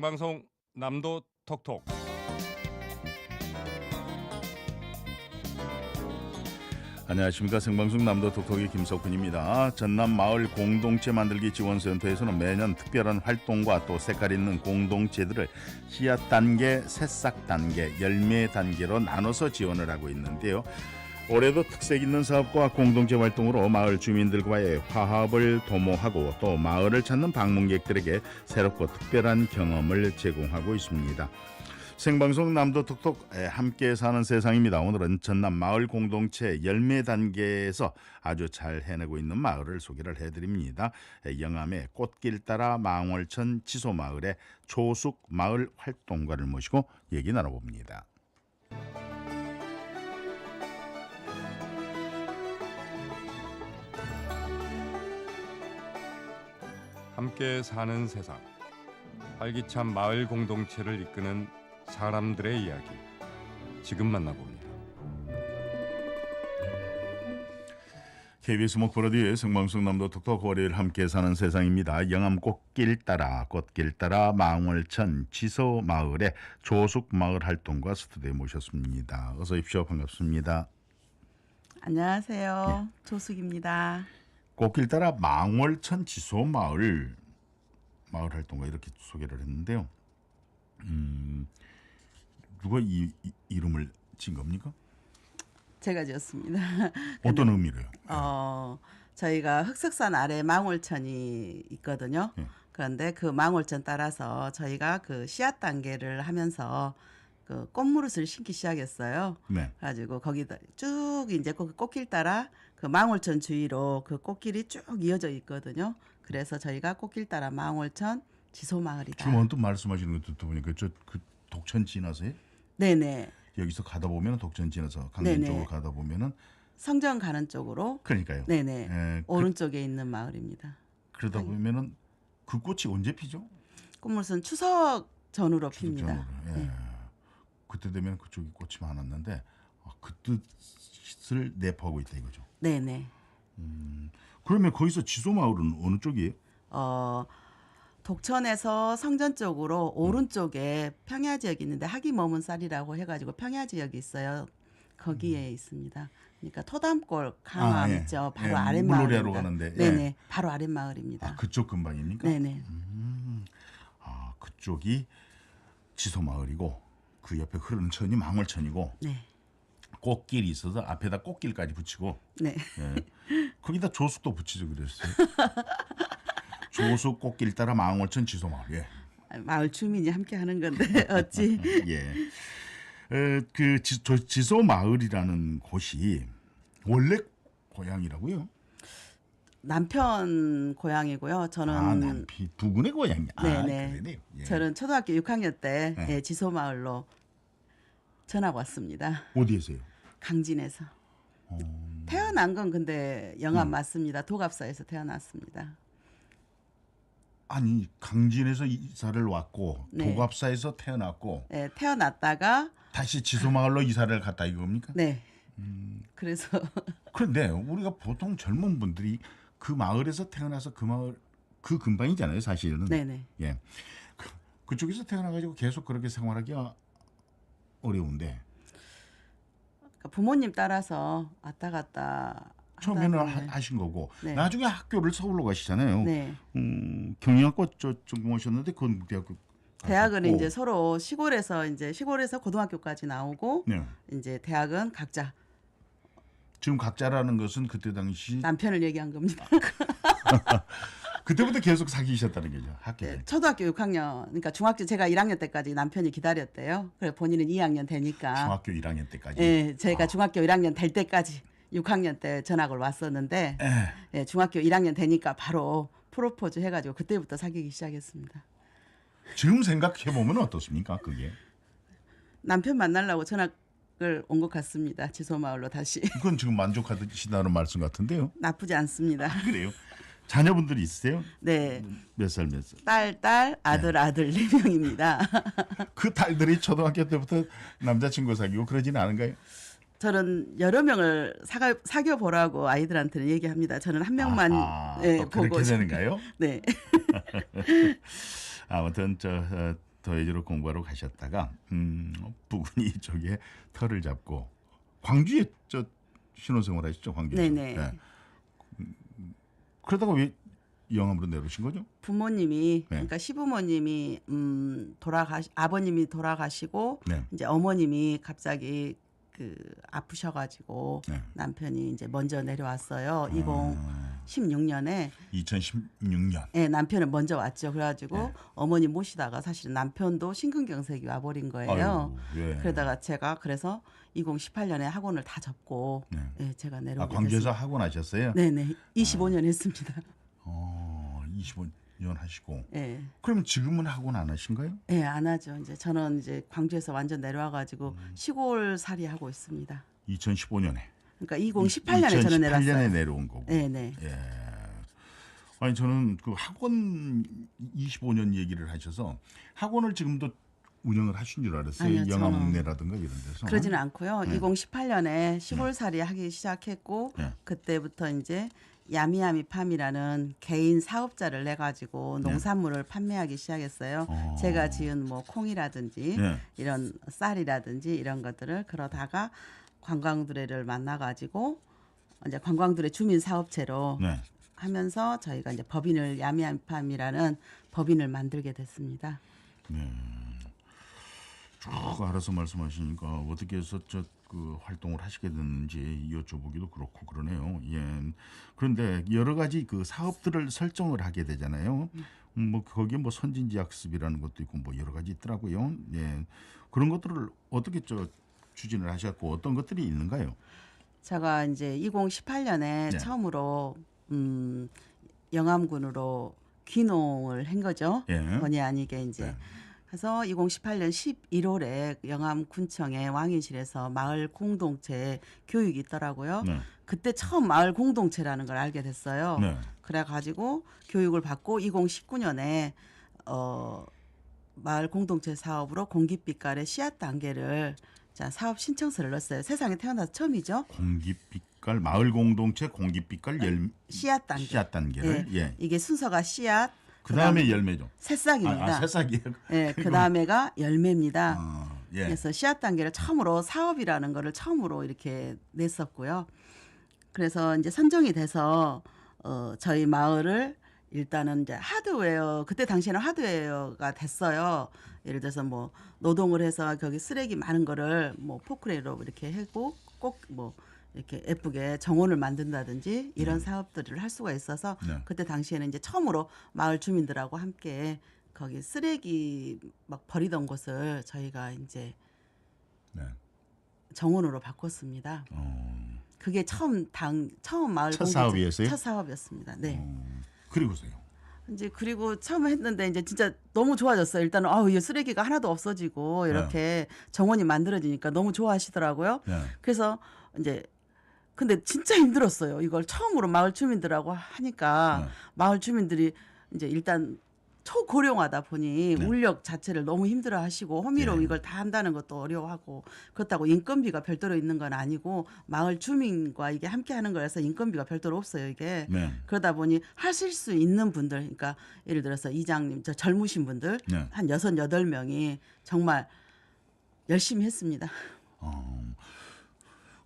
생방송 남도 톡톡 안녕하십니까 생방송 남도 톡톡의 김석훈입니다. 전남 마을 공동체 만들기 지원센터에서는 매년 특별한 활동과 또 색깔 있는 공동체들을 씨앗 단계, 새싹 단계, 열매 단계로 나눠서 지원을 하고 있는데요. 올해도 특색 있는 사업과 공동체 활동으로 마을 주민들과의 화합을 도모하고 또 마을을 찾는 방문객들에게 새롭고 특별한 경험을 제공하고 있습니다. 생방송 남도 톡톡 에, 함께 사는 세상입니다. 오늘은 전남 마을 공동체 열매 단계에서 아주 잘 해내고 있는 마을을 소개를 해드립니다. 에, 영암의 꽃길 따라 망월천 지소 마을의 조숙 마을 활동가를 모시고 얘기 나눠봅니다. 함께 사는 세상 활기찬 마을 공동체를 이끄는 사람들의 이야기 지금 만나봅니다. KBS 목포라디오의 생방송 남도 톡톡 월요일 함께 사는 세상입니다. 영암 꽃길 따라 꽃길 따라 망월천 지소 마을의 조숙 마을 활동가 스튜디오에 모셨습니다. 어서 오십시오. 반갑습니다. 안녕하세요. 조숙입니다. 꽃길 따라 망월천 지소 마을 마을 활동가 이렇게 소개를 했는데요. 음, 누가 이, 이 이름을 진 겁니까? 제가 지었습니다. 어떤 의미로요? 어, 저희가 흑석산 아래 망월천이 있거든요. 예. 그런데 그 망월천 따라서 저희가 그 씨앗 단계를 하면서 그 꽃무릇을 심기 시작했어요. 네. 가지고 거기다 쭉 이제 그 꽃길 따라 그 망월천 주위로 그 꽃길이 쭉 이어져 있거든요. 그래서 저희가 꽃길 따라 망월천 지소 마을이다. 지금 언뜻 말씀하시는 거 듣다 보니까 저그 독천 지나서요? 네네. 여기서 가다 보면 독천 지나서 강진 네네. 쪽으로 가다 보면은 성정 가는 쪽으로 그러니까요. 네네 예, 그, 오른쪽에 있는 마을입니다. 그러다 보면은 그 꽃이 언제 피죠? 꽃무릇은 추석 전후로 추석 핍니다. 전후로. 예. 그때 되면 그쪽이 꽃이 많았는데 아, 그 뜻을 내포하고 있다 이거죠. 네네. 그러면 거기서 지소 마을은 어느 쪽이에요? 어 독천에서 성전 쪽으로 오른쪽에 평야 지역이 있는데 하기 머문 쌀이라고 해가지고 평야 지역이 있어요. 거기에 있습니다. 그러니까 토담골 강암 아, 예. 있죠. 바로 예. 물놀이하러 가는데, 예. 네네. 바로 아랫마을입니다. 아 그쪽 근방입니까? 네네. 아 그쪽이 지소 마을이고 그 옆에 흐르는 천이 망월천이고 네. 꽃길이 있어서 앞에다 꽃길까지 붙이고 네. 예. 거기다 조숙도 붙이죠 그랬어요. 조숙 꽃길 따라 망월천 지소 마을. 예. 마을 주민이 함께 하는 건데 어찌 예. 에, 그 지, 조- 지소 마을이라는 곳이 원래 고향이라고요? 남편 고향이고요. 저는 아, 남피 부군의 고향이. 아, 네네. 그러네요. 예. 저는 초등학교 6학년 때 네. 예, 지소 마을로 전학 왔습니다. 어디에서요? 강진에서. 태어난 건 근데 영암 맞습니다. 도갑사에서 태어났습니다. 아니 강진에서 이사를 왔고 네. 도갑사에서 태어났고 예, 태어났다가 다시 지소 마을로 이사를 갔다 이겁니까? 네. 음. 그래서 그런데 우리가 보통 젊은 분들이 그 마을에서 태어나서 그 마을 그 근방이잖아요, 사실은. 네네. 예. 그, 그쪽에서 태어나가지고 계속 그렇게 생활하기가 어려운데 그러니까 부모님 따라서 왔다 갔다 처음에는 하, 하신 거고 네. 나중에 학교를 서울로 가시잖아요. 네. 음, 경영학과 저 전공하셨는데 그건 대학교 대학은 가셨고. 이제 서로 시골에서 이제 시골에서 고등학교까지 나오고 네. 이제 대학은 각자 지금 각자라는 것은 그때 당시 남편을 얘기한 겁니다. 그때부터 계속 사귀셨다는 거죠 학교 때. 네, 초등학교 6학년, 그러니까 중학교 제가 1학년 때까지 남편이 기다렸대요. 그래 본인은 2학년 되니까. 중학교 1학년 때까지. 예, 제가 아. 중학교 1학년 될 때까지 6학년 때 전학을 왔었는데, 에. 예, 중학교 1학년 되니까 바로 프로포즈 해가지고 그때부터 사귀기 시작했습니다. 지금 생각해 보면 어떻습니까? 그게 남편 만나려고 전학을 온 것 같습니다. 지소마을로 다시. 그건 지금 만족하신다는 말씀 같은데요. 나쁘지 않습니다. 그래요. 자녀분들이 있으세요? 네. 몇 살 몇 살? 딸, 딸, 아들, 아들 네 명입니다 그 딸들이 초등학교 때부터 남자친구 사귀고 그러지는 않은가요? 저는 여러 명을 사겨, 사귀어 보라고 아이들한테는 얘기합니다. 저는 한 명만 아, 예, 또 그렇게 보고 되는가요? 네. 아무튼 저 어, 더해지로 공부하러 가셨다가 음, 부근이 쪽에 터를 잡고 광주에 저 신혼생활 하셨죠 광주에서. 네네. 예. 음, 그러다가 왜 영암으로 내려오신 거죠? 부모님이 네. 그러니까 시부모님이 음 돌아가시 아버님이 돌아가시고 네. 이제 어머님이 갑자기 그 아프셔가지고 네. 남편이 이제 먼저 내려왔어요. 아, 2016년에 2016년. 예, 남편은 먼저 왔죠. 그래가지고 네. 어머니 모시다가 사실은 남편도 심근경색이 와버린 거예요. 아이고, 예. 그러다가 제가 그래서 2018년에 학원을 다 접고 네. 예, 제가 아, 내려오게 광주에서 됐습니다. 학원 하셨어요? 네네 25년 했습니다. 어, 25년 하시고. 예. 그러면 지금은 학원 안 하신가요? 예, 안 하죠. 이제 저는 이제 광주에서 완전 내려와 가지고 음. 시골 살이 하고 있습니다. 2015년에. 그러니까 2018년에 저는 2018년에 내려왔어요. 내려온 거고. 네, 네. 예. 아니 저는 그 학원 25년 얘기를 하셔서 학원을 지금도 운영을 하신 줄 알았어요. 아니요, 저는 영암읍내라든가 이런 데서. 그러지는 않고요. 네. 2018년에 시골살이 하기 시작했고 네. 그때부터 이제 야미야미 팜이라는 개인 사업자를 내 가지고 네. 농산물을 판매하기 시작했어요. 어. 제가 지은 뭐 콩이라든지 네. 이런 쌀이라든지 이런 것들을 그러다가 관광두레를 만나 가지고 이제 관광두레 주민 사업체로 네. 하면서 저희가 이제 법인을 야미야미 팜이라는 법인을 만들게 됐습니다. 쭉 알아서 말씀하시니까 어떻게 해서 저 그 활동을 하시게 됐는지 여쭤보기도 그렇고 그러네요. 예. 그런데 여러 가지 그 사업들을 설정을 하게 되잖아요. 음, 뭐 거기에 뭐 선진지 학습이라는 것도 있고 뭐 여러 가지 있더라고요. 예. 그런 것들을 어떻게 저 추진을 하셨고 어떤 것들이 있는가요? 제가 이제 2018년에 네. 처음으로 음, 영암군으로 귀농을 한 거죠. 예. 본의 아니게 이제. 네. 그래서 2018년 11월에 영암 군청의 왕인실에서 마을 공동체 교육이 있더라고요. 네. 그때 처음 마을 공동체라는 걸 알게 됐어요. 네. 그래 가지고 교육을 받고 2019년에 어 마을 공동체 사업으로 공기빛깔의 씨앗 단계를 자 사업 신청서를 넣었어요. 세상에 태어나서 처음이죠. 공기빛깔 마을 공동체 공기빛깔 열 씨앗 단계. 씨앗 단계를 예. 이게 순서가 씨앗, 그 다음에 열매죠. 새싹입니다. 아, 아 새싹이에요. 예, 그 다음에가 열매입니다. 아, 예. 그래서 씨앗 단계를 처음으로 사업이라는 거를 처음으로 이렇게 냈었고요. 그래서 이제 선정이 돼서 어 저희 마을을 일단은 이제 하드웨어 그때 당시에는 하드웨어가 됐어요. 예를 들어서 뭐 노동을 해서 거기 쓰레기 많은 거를 뭐 포크레인으로 이렇게 해고 꼭 뭐 이렇게 예쁘게 정원을 만든다든지 이런 사업들을 할 수가 있어서 네. 그때 당시에는 이제 처음으로 마을 주민들하고 함께 거기 쓰레기 막 버리던 곳을 저희가 이제 네. 정원으로 바꿨습니다. 어, 그게 처음 당 처음 마을 첫 사업이었어요? 첫 사업이었습니다. 네. 어, 그리고서요. 이제 그리고 처음 했는데 이제 진짜 너무 좋아졌어요. 일단은 아우 이 쓰레기가 하나도 없어지고 이렇게 정원이 만들어지니까 너무 좋아하시더라고요. 네. 그래서 이제 근데 진짜 힘들었어요. 이걸 처음으로 마을 주민들하고 하니까 네. 마을 주민들이 이제 일단 초고령하다 보니 네. 울력 자체를 너무 힘들어 하시고 허미로 네. 이걸 다 한다는 것도 어려워하고 그렇다고 인건비가 별도로 있는 건 아니고 마을 주민과 이게 함께 하는 거라서 인건비가 별도로 없어요, 이게. 네. 그러다 보니 하실 수 있는 분들, 그러니까 예를 들어서 이장님, 저 젊으신 분들 네. 한 여섯 여덟 명이 정말 열심히 했습니다. 어,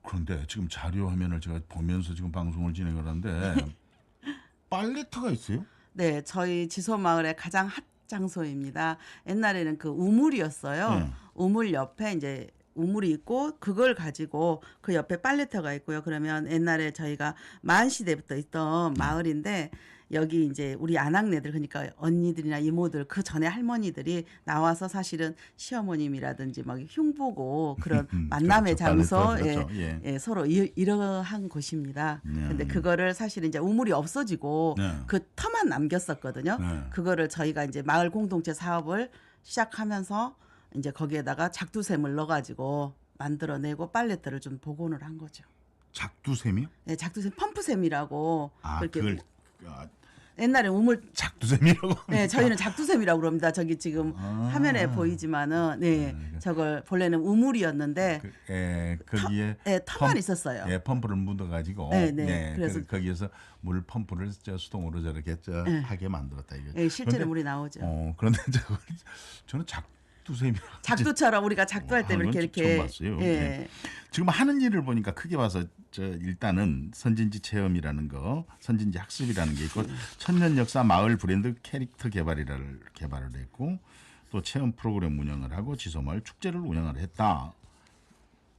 그런데 지금 자료 화면을 제가 보면서 지금 방송을 진행을 하는데 빨래터가 있어요? 네, 저희 지소 마을의 가장 핫 장소입니다. 옛날에는 그 우물이었어요. 네. 우물 옆에 이제 우물이 있고 그걸 가지고 그 옆에 빨래터가 있고요. 그러면 옛날에 저희가 마한 시대부터 있던 마을인데 여기 이제 우리 아낙네들 그러니까 언니들이나 이모들 그 전에 할머니들이 나와서 사실은 시어머님이라든지 막 흉보고 그런 음, 만남의 그렇죠. 장소 빨래터, 예, 그렇죠. 예. 예, 서로 이, 이러한 곳입니다. 네. 근데 그거를 사실 이제 우물이 없어지고 네. 그 터만 남겼었거든요. 네. 그거를 저희가 이제 마을 공동체 사업을 시작하면서 이제 거기에다가 작두샘을 넣어가지고 만들어내고 빨래터를 좀 복원을 한 거죠. 작두샘이요? 네, 작두샘 펌프샘이라고 아, 그렇게 그걸 아, 옛날에 우물 작두샘이라고. 네, 저희는 작두샘이라고 그럽니다. 저기 지금 아. 화면에 보이지만은 네, 네, 저걸 본래는 우물이었는데 그, 예, 거기에 네, 터만 펌- 있었어요. 예, 펌프를 묻어 가지고 네, 네. 그래서 그래서- 거기에서 물 펌프를 저 수동으로 저렇게 저 네. 하게 만들었다 이거. 예, 실제로 물이 나오죠. 어, 그런데 저 저는 작 두샘이 작두처럼 우리가 작두할 때 아, 이렇게 이렇게 봤어요. 예. 네. 지금 하는 일을 보니까 크게 봐서 저 일단은 선진지 체험이라는 거, 선진지 학습이라는 게 있고 천년 역사 마을 브랜드 캐릭터 개발이를 개발을 했고 또 체험 프로그램 운영을 하고 지소마을 축제를 운영을 했다.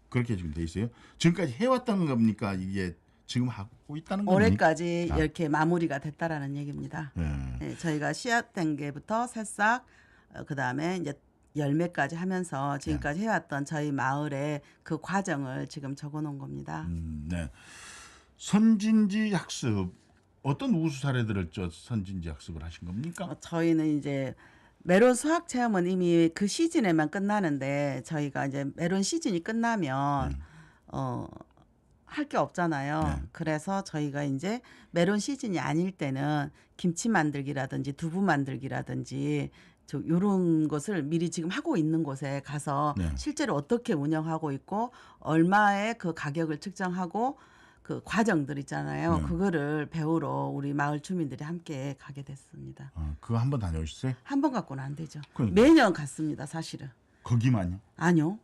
그렇게 지금 돼 있어요. 지금까지 해왔다는 겁니까? 이게 지금 하고 있다는 겁니까? 올해까지 아. 이렇게 마무리가 됐다라는 얘기입니다. 예. 예, 저희가 씨앗 단계부터 새싹 어, 그다음에 이제 열매까지 하면서 지금까지 해왔던 저희 마을의 그 과정을 지금 적어놓은 겁니다. 음, 네. 선진지 학습 어떤 우수 사례들을 저 선진지 학습을 하신 겁니까? 어, 저희는 이제 메론 수학 체험은 이미 그 시즌에만 끝나는데 저희가 이제 메론 시즌이 끝나면 음. 어. 할 게 없잖아요. 네. 그래서 저희가 이제 메론 시즌이 아닐 때는 김치 만들기라든지 두부 만들기라든지 저 요런 것을 미리 지금 하고 있는 곳에 가서 네. 실제로 어떻게 운영하고 있고 얼마의 그 가격을 측정하고 그 과정들 있잖아요. 네. 그거를 배우러 우리 마을 주민들이 함께 가게 됐습니다. 어, 그거 한 번 다녀오셨어요? 한 번 갖고는 안 되죠. 그러니까. 매년 갔습니다, 사실은. 거기만요? 아니요.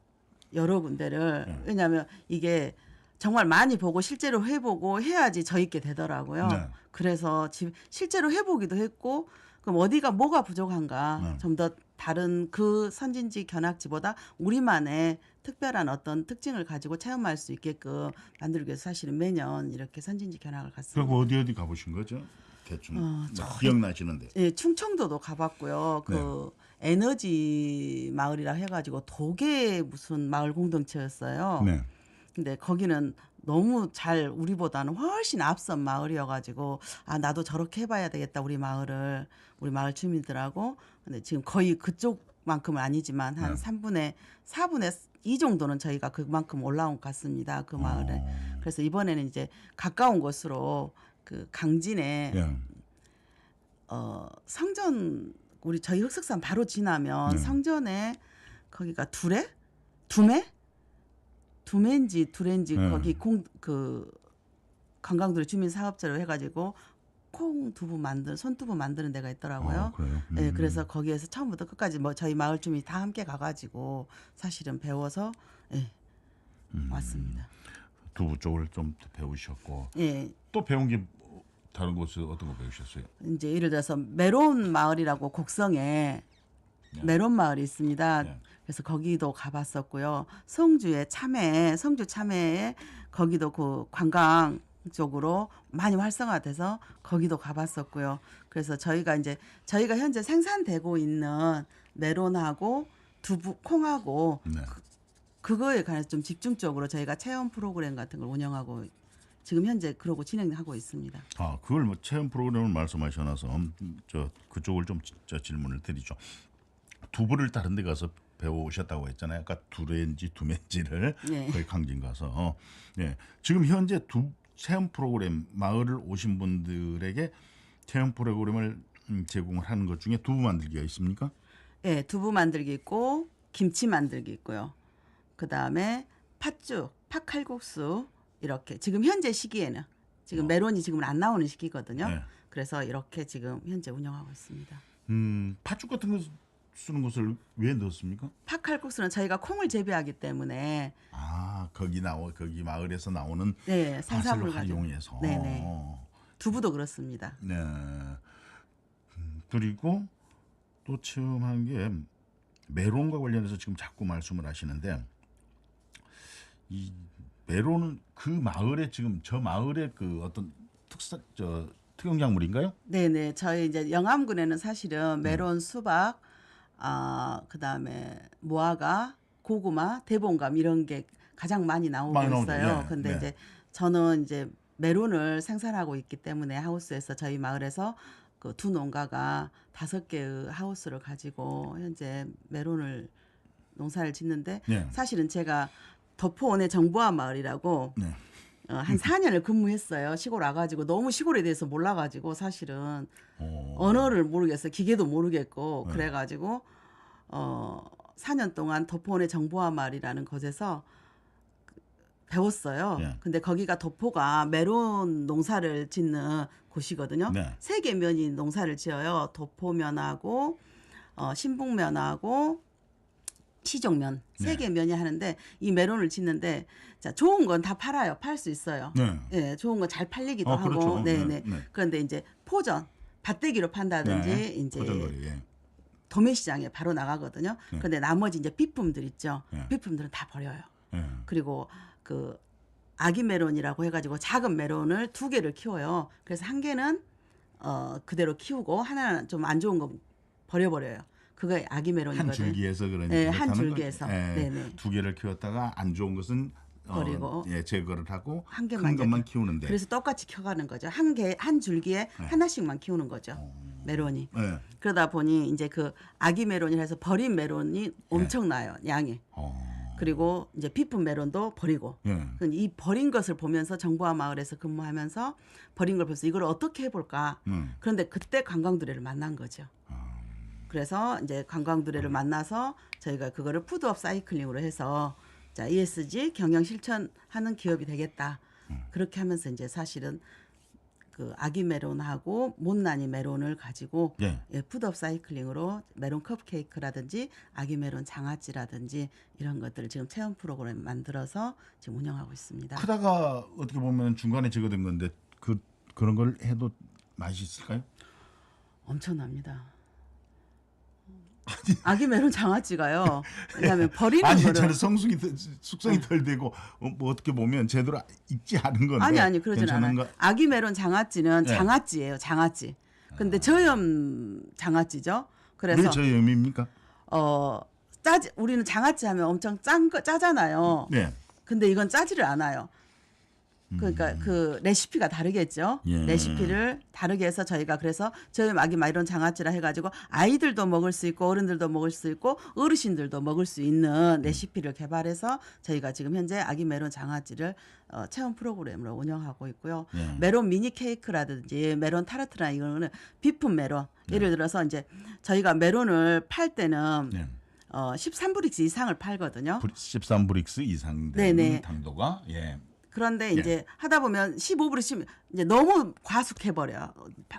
여러 군데를. 네. 왜냐하면 이게 정말 많이 보고 실제로 해보고 해야지 저 있게 되더라고요. 네. 그래서 집 실제로 해보기도 했고 그럼 어디가 뭐가 부족한가 네. 좀더 다른 그 선진지 견학지보다 우리만의 특별한 어떤 특징을 가지고 체험할 수 있게끔 만들기 위해서 사실은 매년 이렇게 선진지 견학을 갔습니다. 그리고 어디 어디 가보신 거죠? 대충 어, 뭐 저희- 기억나시는데. 예, 충청도도 가봤고요. 그 네. 에너지 마을이라 해가지고 독일 무슨 마을 공동체였어요. 네. 근데 거기는 너무 잘 우리보다는 훨씬 앞선 마을이어가지고 아 나도 저렇게 해봐야 되겠다 우리 마을을 우리 마을 주민들하고 근데 지금 거의 그쪽만큼은 아니지만 한 네. 삼분의 4분의 2 정도는 저희가 그만큼 올라온 것 같습니다 그 마을에 어, 그래서 이번에는 이제 가까운 곳으로 그 강진에 예. 어 성전 우리 저희 흑석산 바로 지나면 네. 성전에 거기가 두레 두메 두메인지 두레인지 네. 거기 공 그 관광도로 주민 사업자로 해가지고 콩 두부 만든 손두부 만드는 데가 있더라고요. 어, 그래요. 네, 음. 그래서 거기에서 처음부터 끝까지 뭐 저희 마을 주민이 다 함께 가가지고 사실은 배워서 예, 음. 왔습니다. 두부 쪽을 좀 배우셨고 예, 또 배운 게 뭐, 다른 곳에서 어떤 거 배우셨어요? 이제 예를 들어서 메론 마을이라고 곡성에 네. 메론 마을이 있습니다. 네. 그래서 거기도 가봤었고요. 성주에 참외, 성주 참외에 거기도 그 관광 쪽으로 많이 활성화돼서 거기도 가봤었고요. 그래서 저희가 이제 저희가 현재 생산되고 있는 메론하고 두부, 콩하고 네. 그 거에 관해서 좀 집중적으로 저희가 체험 프로그램 같은 걸 운영하고 지금 현재 그러고 진행하고 있습니다. 아, 그걸 뭐 체험 프로그램을 말씀하셔서 음, 저 그쪽을 좀저 질문을 드리죠. 두부를 다른 데 가서 배우셨다고 했잖아요. 아까 두레인지 두맨지를 네. 거기 강진 가서 예. 지금 현재 두 체험 프로그램 마을을 오신 분들에게 체험 프로그램을 음, 제공을 하는 것 중에 두부 만들기가 있습니까? 예, 두부 만들기 있고 김치 만들기 있고요. 그 다음에 팥죽, 팥칼국수 이렇게 지금 현재 시기에는 지금 어. 메론이 지금 안 나오는 시기거든요. 네. 그래서 이렇게 지금 현재 운영하고 있습니다. 음, 팥죽 같은 거 쓰는 것을 왜 넣었습니까? 팥칼국수는 저희가 콩을 재배하기 때문에 아, 거기 나오 거기 마을에서 나오는 네, 팥을 활용해서 네네. 두부도 그렇습니다. 네. 음, 그리고 또 체험한 게 메론과 관련해서 지금 자꾸 말씀을 하시는데 이 메론은 그 마을에 지금 저 마을의 그 어떤 특사 저 특용작물인가요? 네네. 저희 이제 영암군에는 네. 사실은 메론, 수박, 아 그다음에 무화과, 고구마, 대봉감 이런 게 가장 많이 나오고 많이 나오죠. 있어요. 네, 근데 네. 이제 저는 이제 메론을 생산하고 있기 때문에 하우스에서 저희 마을에서 그 두 농가가 다섯 개의 하우스를 가지고 현재 메론을 농사를 짓는데 네. 사실은 제가 덕포원의 정보화 마을이라고 네. 어, 한 4년을 근무했어요. 시골 와가지고 너무 시골에 대해서 몰라가지고 사실은 어. 언어를 모르겠어요. 기계도 모르겠고 네. 그래가지고 어 4년 동안 도포원의 정보화 마을이라는 곳에서 배웠어요. 예. 근데 거기가 도포가 메론 농사를 짓는 곳이거든요. 네. 세개 면이 농사를 지어요. 도포면하고 어, 신북면하고 시종면 네. 세개 면이 하는데 이 메론을 짓는데 자 좋은 건 다 팔아요. 팔 수 있어요. 네. 예, 좋은 건 잘 팔리기도 어, 하고, 그렇죠. 네, 네, 네. 네. 그런데 이제 포전, 밭대기로 판다든지 네. 이제 포장거리. 예. 도매 시장에 바로 나가거든요. 네. 그런데 나머지 이제 비품들 있죠. 네. 비품들은 다 버려요. 예. 그리고 그 아기 메론이라고 해가지고 작은 메론을 두 개를 키워요. 그래서 한 개는 어 그대로 키우고 하나는 좀 안 좋은 거 버려버려요. 그거 아기 메론이거든요. 한 줄기에서 그러니까 네, 한 줄기에서. 예. 네네. 두 개를 키웠다가 안 좋은 것은 어, 버리고. 예, 제거를 하고 한큰 개만 것만 키우는데. 그래서 똑같이 켜가는 거죠. 한 개 한 줄기에 네. 하나씩만 키우는 거죠. 어. 메론이. 예. 그러다 보니 이제 그 아기 메론이라 해서 버린 메론이 네. 엄청나요 양이. 어. 그리고 이제 비품 메론도 버리고. 예. 그이 버린 것을 보면서 정보화 마을에서 근무하면서 버린 걸 보면서 이걸 어떻게 해볼까. 음. 그런데 그때 관광두레를 만난 거죠. 아. 그래서 이제 관광두레를 만나서 저희가 그거를 푸드업 사이클링으로 해서 자 ESG 경영 실천하는 기업이 되겠다. 음. 그렇게 하면서 이제 사실은 그 아기 메론하고 못난이 메론을 가지고 예. 예, 푸드업 사이클링으로 메론 컵케이크라든지 아기 메론 장아찌라든지 이런 것들을 지금 체험 프로그램 만들어서 지금 운영하고 있습니다. 크다가 어떻게 보면 중간에 제거된 건데 그 그런 걸 해도 맛이 있을까요? 엄청납니다. 아기 메론 장아찌가요. 왜냐하면 버리는 아니 거를 저는 성숙이 덜- 숙성이 덜 되고 어, 뭐 어떻게 보면 제대로 익지 않은 건데 아니 아니 그러진 않아요. 괜찮은가? 아기 메론 장아찌는 네. 장아찌예요. 장아찌. 근데 저염 장아찌죠. 그래서 왜 저 의미입니까? 어 짜지 우리는 장아찌 하면 엄청 짠 거 짜잖아요. 네. 근데 이건 짜지를 않아요. 그러니까 그 레시피가 다르겠죠. 음. 예. 레시피를 다르게 해서 저희가 그래서 저희 아기 마이런 장아찌라 해가지고 아이들도 먹을 수 있고 어른들도 먹을 수 있고 어르신들도 먹을 수 음. 있는 레시피를 개발해서 저희가 지금 현재 아기 메론 장아찌를 어, 체험 프로그램으로 운영하고 있고요. 예. 메론 미니 케이크라든지 메론 타르트나 이거는 비품 메론. 네. 예를 들어서 이제 저희가 메론을 팔 때는 네. 어, 13브릭스 이상을 팔거든요. 13브릭스 이상 되는 네네. 당도가 예. 그런데 예. 이제 하다 보면 15브릭스 이제 너무 과숙해 버려요.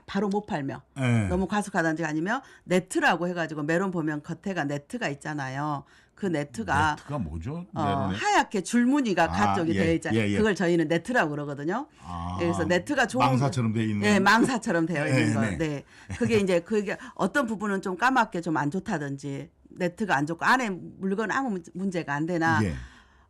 바로 못 팔면. 예. 너무 과숙하든지 아니면 네트라고 해가지고 메론 보면 겉에가 네트가 있잖아요. 그 네트가 네트가 뭐죠? 어? 하얗게 줄무늬가 아, 가쪽이 예, 되어 있잖아요. 예, 예. 그걸 저희는 네트라고 그러거든요. 아, 그래서 네트가 좋은 망사처럼 돼 있는 예, 망사처럼 되어 있는 네, 거. 네. 네. 그게 이제 그게 어떤 부분은 좀 까맣게 좀 안 좋다든지 네트가 안 좋고 안에 물건 아무 문- 문제가 안 되나 예.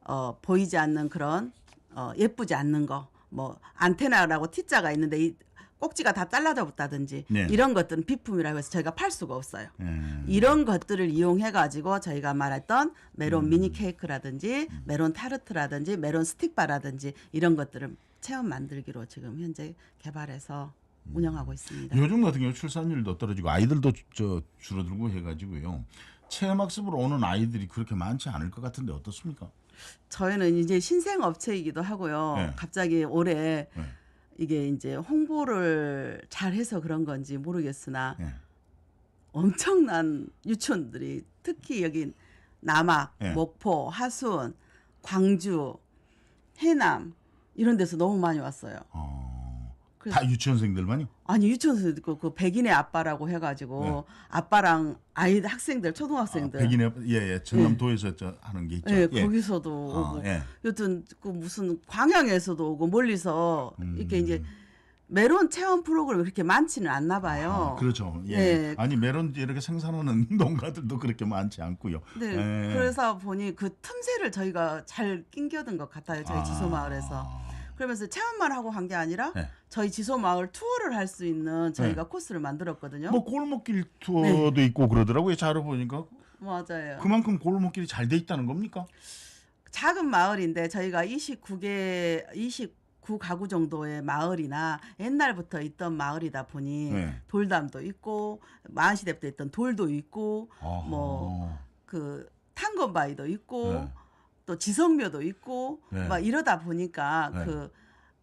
어, 보이지 않는 그런 어, 예쁘지 않는 거, 뭐 안테나라고 T자가 있는데 이 꼭지가 다 잘라져 붙다든지 네. 이런 것들은 비품이라고 해서 저희가 팔 수가 없어요. 예. 이런 것들을 이용해 가지고 저희가 말했던 메론 음. 미니 케이크라든지 메론 타르트라든지 메론 스틱바라든지 이런 것들을 체험 만들기로 지금 현재 개발해서 음. 운영하고 있습니다. 요즘 같은 경우 출산율도 떨어지고 아이들도 주- 저 줄어들고 해가지고요. 체험학습으로 오는 아이들이 그렇게 많지 않을 것 같은데 어떻습니까? 저희는 이제 신생 업체이기도 하고요. 네. 갑자기 올해 네. 이게 이제 홍보를 잘 해서 그런 건지 모르겠으나 예. 엄청난 유치원들이 특히 여기 남악, 네. 목포, 하수원, 광주, 해남 이런 데서 너무 많이 왔어요. 어, 그래서- 다 유치원생들만요? 아니 유치원에서 있고 그 백인의 아빠라고 해가지고 아빠랑 아이 학생들 아, 초등학생들 백인의 예예 전남도에서 저 하는 게 있죠. 예, 예. 거기서도 아, 오고 예. 여튼 그 무슨 광양에서도 오고 멀리서 음. 이렇게 이제 메론 체험 프로그램이 그렇게 많지는 않나 봐요. 아, 그렇죠. 예. 네. 아니 메론 이렇게 생산하는 농가들도 그렇게 많지 않고요. 네, 예. 그래서 보니 그 틈새를 저희가 잘 낑겨든 것 같아요. 저희 아. 지소 마을에서. 그러면서 체험만 하고 한게 아니라 네. 저희 지소 마을 투어를 할 수 있는 저희가 코스를 만들었거든요. 뭐 골목길 투어도 네. 있고 그러더라고요. 자료 보니까 맞아요. 그만큼 골목길이 잘 돼 있다는 겁니까? 작은 마을인데 저희가 29개 29 가구 정도의 마을이나 옛날부터 있던 마을이다 보니 네. 돌담도 있고 만시대 때 있던 돌도 있고. 뭐 그 탄건바위도 있고 네. 또 지성묘도 있고 네. 막 이러다 보니까 네. 그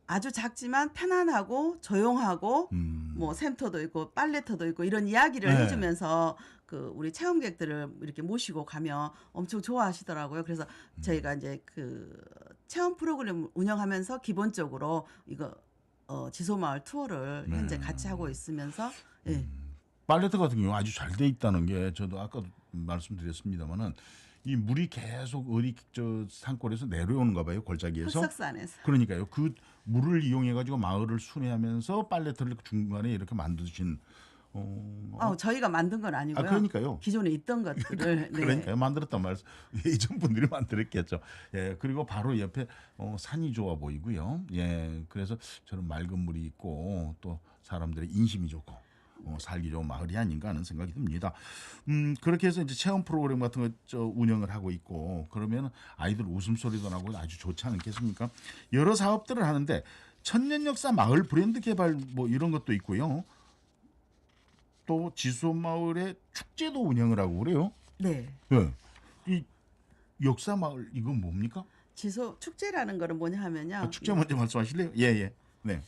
아주 작지만 편안하고 조용하고 음. 뭐 샘터도 있고 빨래터도 있고 이런 이야기를 네. 해주면서 그 우리 체험객들을 이렇게 모시고 가면 엄청 좋아하시더라고요. 그래서 음. 저희가 이제 그 체험 프로그램 운영하면서 기본적으로 이거 어, 지소마을 투어를 네. 현재 같이 하고 있으면서 예. 빨래터 같은 경우 아주 잘 돼 있다는 게 저도 아까도 말씀드렸습니다만은 이 물이 계속 어디 저 산골에서 내려오는가 봐요 골짜기에서. 흑석산에서. 그러니까요. 그 물을 이용해 가지고 마을을 순회하면서 빨래터를 중간에 이렇게 만드신 어, 어, 저희가 만든 건 아니고요. 아 그러니까요. 기존에 있던 것들을. 네. 그러니까요. 만들었단 말 예전 분들이 만들었겠죠. 예 그리고 바로 옆에 어, 산이 좋아 보이고요. 예 그래서 저는 맑은 물이 있고 또 사람들의 인심이 좋고 어, 살기 좋은 마을이 아닌가 하는 생각이 듭니다. 음 그렇게 해서 이제 체험 프로그램 같은 거 저 운영을 하고 있고 그러면 아이들 웃음소리도 나고 아주 좋지 않겠습니까? 여러 사업들을 하는데 천년 역사 마을 브랜드 개발 뭐 이런 것도 있고요. 또 지소 마을의 축제도 운영을 하고 그래요. 네. 예. 이 역사 마을 이건 뭡니까? 지소 축제라는 거는 뭐냐 하면요. 아, 축제 먼저 말씀하실래요? 예, 예. 네.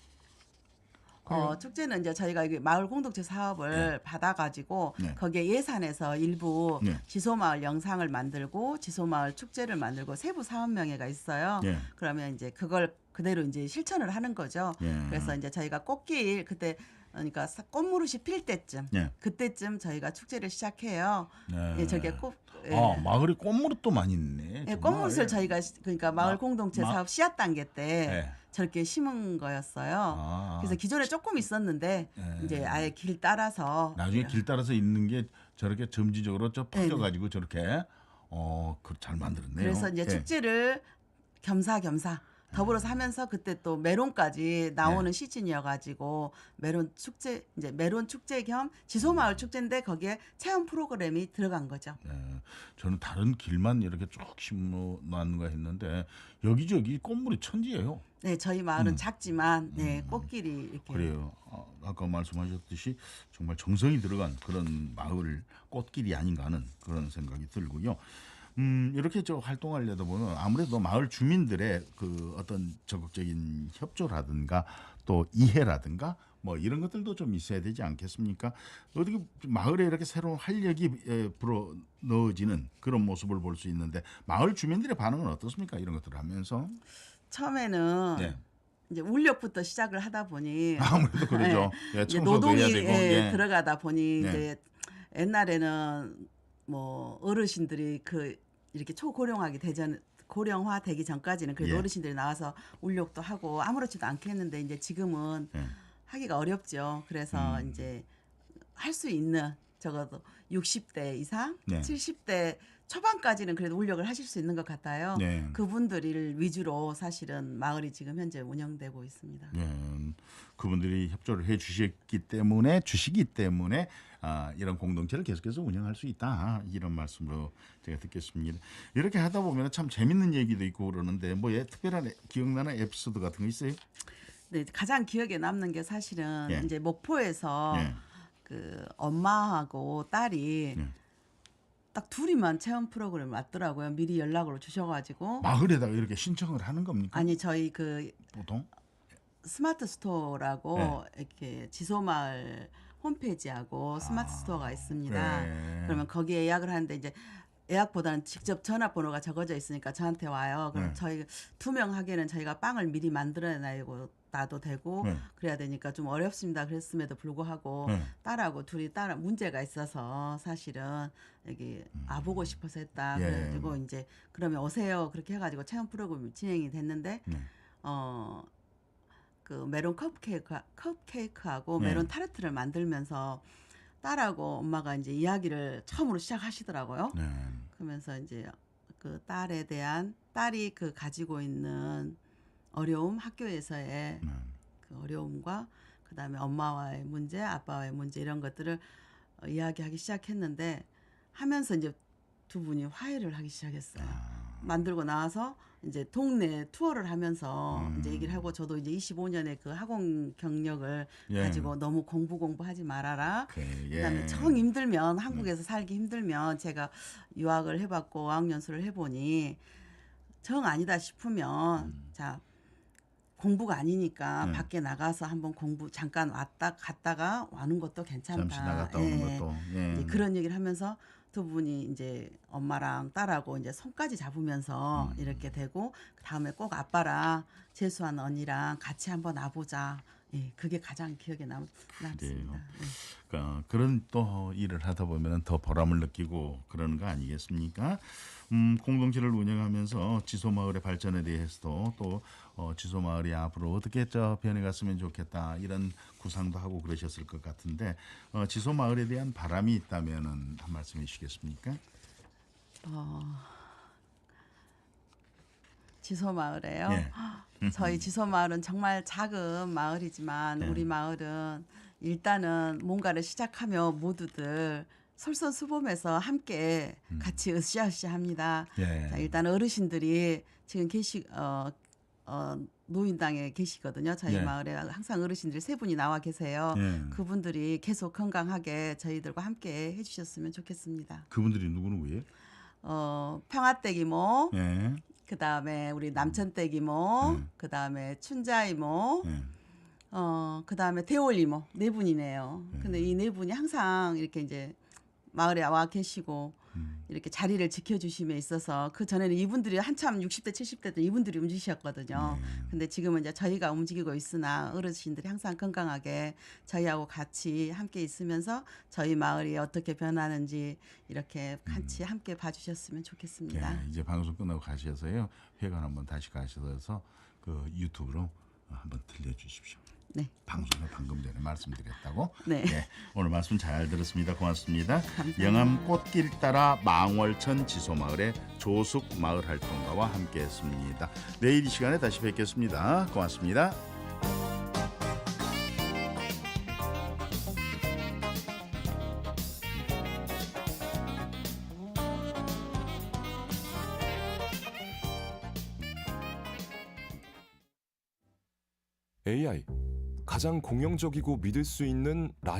어, 축제는 이제 저희가 이게 마을 공동체 사업을 받아가지고 네. 거기에 예산에서 일부 네. 지소마을 영상을 만들고 지소마을 축제를 만들고 세부 사업 명예가 있어요. 예. 그러면 이제 그걸 그대로 이제 실천을 하는 거죠. 예. 그래서 이제 저희가 꽃길 그때 그러니까 사- 꽃무릇이 필 때쯤 예. 그때쯤 저희가 축제를 시작해요. 네. 예, 저게 꽃 예. 아, 마을에 꽃무릇도 많이 있네. 예. 꽃무릇을 저희가 시- 그러니까 마을 마- 공동체 마- 사업 씨앗 단계 때 예. 저렇게 심은 거였어요. 아. 그래서 기존에 조금 있었는데 예. 이제 아예 길 따라서 나중에 길 따라서 있는 게 저렇게 점지적으로 저 네, 퍼져 가지고 저렇게 어, 그잘 만들었네요. 그래서 이제 예. 축제를 겸사겸사 더불어서 하면서 그때 또 메론까지 나오는 네. 시즌이어가지고 메론 축제 이제 메론 축제 겸 지소마을 축제인데 거기에 체험 프로그램이 들어간 거죠. 예. 저는 다른 길만 이렇게 쭉 심어 놨는가 했는데 여기저기 꽃물이 천지예요. 네, 저희 마을은 음. 작지만 네 꽃길이 이렇게 그래요. 아, 아까 말씀하셨듯이 정말 정성이 들어간 그런 마을 꽃길이 아닌가 하는 그런 생각이 들고요. 음, 이렇게 저 활동하려다 보면 아무래도 마을 주민들의 그 어떤 적극적인 협조라든가 또 이해라든가 뭐 이런 것들도 좀 있어야 되지 않겠습니까? 어떻게 마을에 이렇게 새로운 활력이 에, 불어 넣어지는 그런 모습을 볼 수 있는데 마을 주민들의 반응은 어떻습니까? 이런 것들을 하면서 처음에는 네. 이제 울력부터 시작을 하다 보니 아무래도 그러죠. 예, 이제 청소도 노동이 예, 예. 들어가다 보니 네. 이제 옛날에는 뭐 어르신들이 그 이렇게 초고령화기 대전 고령화 되기 전까지는 그래도 예. 어르신들이 나와서 울력도 하고 아무렇지도 않게 했는데 이제 지금은 예. 하기가 어렵죠. 그래서 음. 이제 할 수 있는 적어도 60대 이상, 네. 70대 초반까지는 그래도 울력을 하실 수 있는 것 같아요. 네. 그분들을 위주로 사실은 마을이 지금 현재 운영되고 있습니다. 예, 그분들이 협조를 해 주셨기 때문에 주시기 때문에 아, 이런 공동체를 계속해서 운영할 수 있다 이런 말씀으로 제가 듣겠습니다. 이렇게 하다 보면 참 재밌는 얘기도 있고 그러는데 뭐 예, 특별한 에- 기억나는 에피소드 같은 거 있어요? 네, 가장 기억에 남는 게 사실은 예. 이제 목포에서 예. 그 엄마하고 딸이 예. 딱 둘이만 체험 프로그램 왔더라고요. 미리 연락을 주셔가지고 마을에다가 이렇게 신청을 하는 겁니까? 아니 저희 그 보통 스마트 스토어라고 네. 이렇게 지소마을 홈페이지하고 스마트 아, 스토어가 있습니다. 네. 그러면 거기에 예약을 하는데 이제 예약보다는 직접 전화번호가 적어져 있으니까 저한테 와요. 그럼 네. 저희 명 하기에는 저희가 빵을 미리 만들어놔고 놔도 되고 네. 그래야 되니까 좀 어렵습니다. 그랬음에도 불구하고 네. 딸하고 둘이 딸 문제가 있어서 사실은 여기 아 보고 싶어서 했다. 예. 그래가지고 이제 그러면 오세요. 그렇게 해가지고 체험 프로그램이 진행이 됐는데 네. 어. 그 메론 컵케이크 컵케이크하고 네. 메론 타르트를 만들면서 딸하고 엄마가 이제 이야기를 처음으로 시작하시더라고요. 네. 그러면서 이제 그 딸에 대한 딸이 그 가지고 있는 어려움 학교에서의 네. 그 어려움과 그다음에 엄마와의 문제, 아빠와의 문제 이런 것들을 어, 이야기하기 시작했는데 하면서 이제 두 분이 화해를 하기 시작했어요. 아, 만들고 나와서 이제 동네 투어를 하면서 음. 이제 얘기를 하고 저도 이제 25년의 그 학원 경력을 예. 가지고 너무 공부 공부하지 말아라. 그, 예. 그다음에 정 힘들면 한국에서 살기 힘들면 제가 유학을 해봤고 어학연수를 해보니 정 아니다 싶으면 음. 자 공부가 아니니까 네. 밖에 나가서 한번 공부 잠깐 왔다 갔다가 와는 것도 괜찮다. 잠시 나갔다 오는 예. 것도. 예. 그런 얘기를 하면서 두 분이 이제 엄마랑 딸하고 이제 손까지 잡으면서 음. 이렇게 되고 다음에 꼭 아빠랑 재수한 언니랑 같이 한번 와보자. 예, 그게 가장 기억에 남, 남습니다. 예. 그러니까 그런 또 일을 하다 보면 더 보람을 느끼고 그러는 거 아니겠습니까? 음, 공동체를 운영하면서 지소 마을의 발전에 대해서도 또 어, 지소 마을이 앞으로 어떻게 저 변해갔으면 좋겠다 이런 구상도 하고 그러셨을 것 같은데 어, 지소 마을에 대한 바람이 있다면은 한 말씀 해 주시겠습니까? 지소 마을에요. 예. 저희 지소 마을은 정말 작은 마을이지만 네. 우리 마을은 일단은 뭔가를 시작하며 모두들 솔선수범해서 함께 같이 으쌰으쌰합니다. 음. 예. 자, 일단 어르신들이 지금 계시 어, 어, 노인당에 계시거든요. 저희 예. 마을에 항상 어르신들이 세 분이 나와 계세요. 예. 그분들이 계속 건강하게 저희들과 함께 해주셨으면 좋겠습니다. 그분들이 누구 누구예요? 어, 평화댁 이모, 예. 그 다음에 우리 남천댁 이모, 음. 그 다음에 춘자 이모, 예. 어, 그 다음에 대올 이모 네 분이네요. 음. 근데 이 네 분이 항상 이렇게 이제 마을에 와 계시고 음. 이렇게 자리를 지켜주심에 있어서 그 전에는 이분들이 한참 60대 70대 때 이분들이 움직이셨거든요. 네. 근데 지금은 이제 저희가 움직이고 있으나 어르신들이 항상 건강하게 저희하고 같이 함께 있으면서 저희 마을이 어떻게 변하는지 이렇게 같이 함께 봐주셨으면 좋겠습니다. 예, 이제 방송 끝나고 가셔서요 회관 한번 다시 가셔서 그 유튜브로 한번 들려주십시오. 네. 방송에 방금 전에 말씀드렸다고. 네. 예, 오늘 말씀 잘 들었습니다. 고맙습니다. 감사합니다. 영암 꽃길 따라 망월천 지소마을의 조숙 마을 활동가와 함께했습니다. 내일 이 시간에 다시 뵙겠습니다. 고맙습니다. 가장 공용적이고 믿을 수 있는 라